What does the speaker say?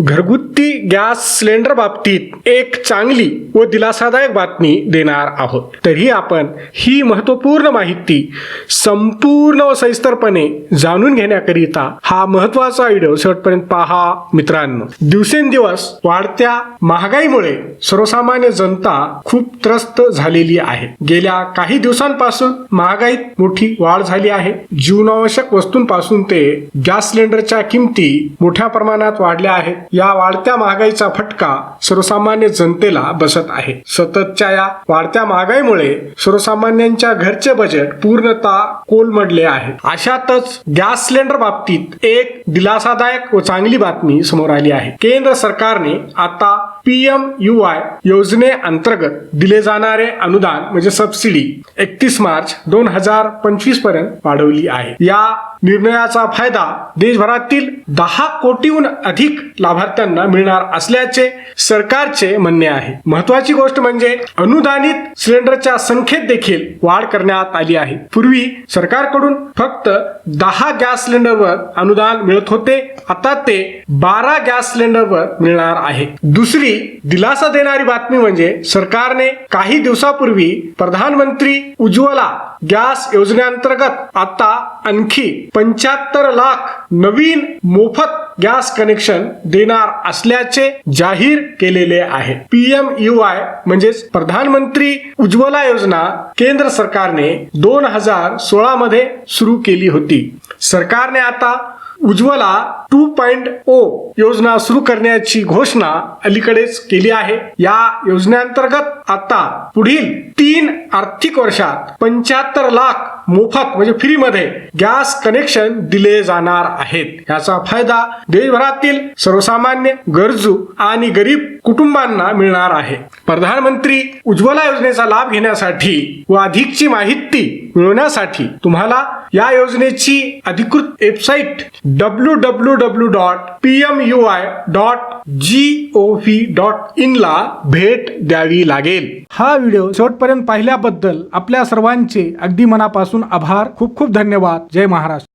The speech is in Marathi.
घरगुती गॅस सिलेंडर बाबतीत एक चांगली व दिलासादायक बातमी देणार आहोत. तरी आपण ही महत्त्वपूर्ण माहिती संपूर्ण व सविस्तरपणे जाणून घेण्याकरिता हा महत्त्वाचा व्हिडिओ शेवटपर्यंत पहा मित्रांनो. दिवसेंदिवस वाढत्या महागाईमुळे सर्वसामान्य जनता खूप त्रस्त झालेली आहे. गेल्या काही दिवसांपासून महागाईत मोठी वाढ झाली आहे. जीवनावश्यक वस्तूंपासून ते गॅस सिलेंडरच्या किमती मोठ्या प्रमाणात वाढल्या आहेत. या वाढत्या महागाईचा फटका सर्वसामान्य जनतेला बसत आहे. सततच्या या वाढत्या महागाईमुळे सर्वसामान्यांच्या घरचे बजेट पूर्णतः कोलमडले आहे. अशातच गॅस सिलेंडर बाबतीत एक दिलासादायक व चांगली बातमी समोर आली आहे. केंद्र सरकारने आता पीएम यू आय योजनेअंतर्गत दिले जाणारे अनुदान म्हणजे सबसिडी एकतीस मार्च दोन हजार पंचवीसपर्यंत वाढवली आहे. या निर्णयाचा फायदा देशभरातील दहा कोटीहून अधिक लाभार्थ्यांना मिळणार असल्याचे सरकारचे म्हणणे आहे. महत्वाची गोष्ट म्हणजे अनुदानित सिलेंडरच्या संख्येत देखील वाढ करण्यात आली आहे. पूर्वी सरकारकडून फक्त दहा गॅस सिलेंडरवर अनुदान मिळत होते. आता ते बारा गॅस सिलेंडरवर मिळणार आहे. दुसरी दिलासा देणारी बातमी म्हणजे सरकारने काही दिवसापूर्वी प्रधानमंत्री उज्ज्वला गॅस योजनेअंतर्गत आता आणखी पंच्याहत्तर लाख नवीन मोफत गॅस कनेक्शन देणार असल्याचे जाहीर केलेले आहे. पीएम यू आय म्हणजेच प्रधानमंत्री उज्ज्वला योजना केंद्र सरकारने दोन हजार सोळा मध्ये सुरू केली होती. सरकारने आता उज्ज्वला टू पॉइंट ओ योजना सुरू करण्याची घोषणा अलीकडेच केली आहे. या योजनेअंतर्गत आता पुढील तीन आर्थिक वर्षात पंच्याहत्तर लाख मोफत म्हणजे फ्रीमध्ये गॅस कनेक्शन दिले जाणार आहेत. याचा फायदा देशभरातील सर्वसामान्य गरजू आणि गरीब कुटुंबांना मिळणार आहे. प्रधानमंत्री उज्ज्वला योजनेचा लाभ घेण्यासाठी व अधिकची माहिती मिळवण्यासाठी तुम्हाला या योजनेची अधिकृत website W W W dot P M U I dot G O V dot in ला भेट द्यावी लागेल. हा व्हिडिओ शेवटपर्यंत पाहिल्याबद्दल आपल्या सर्वांचे अगदी मनापासून आभार. खूप खूप धन्यवाद. जय महाराष्ट्र.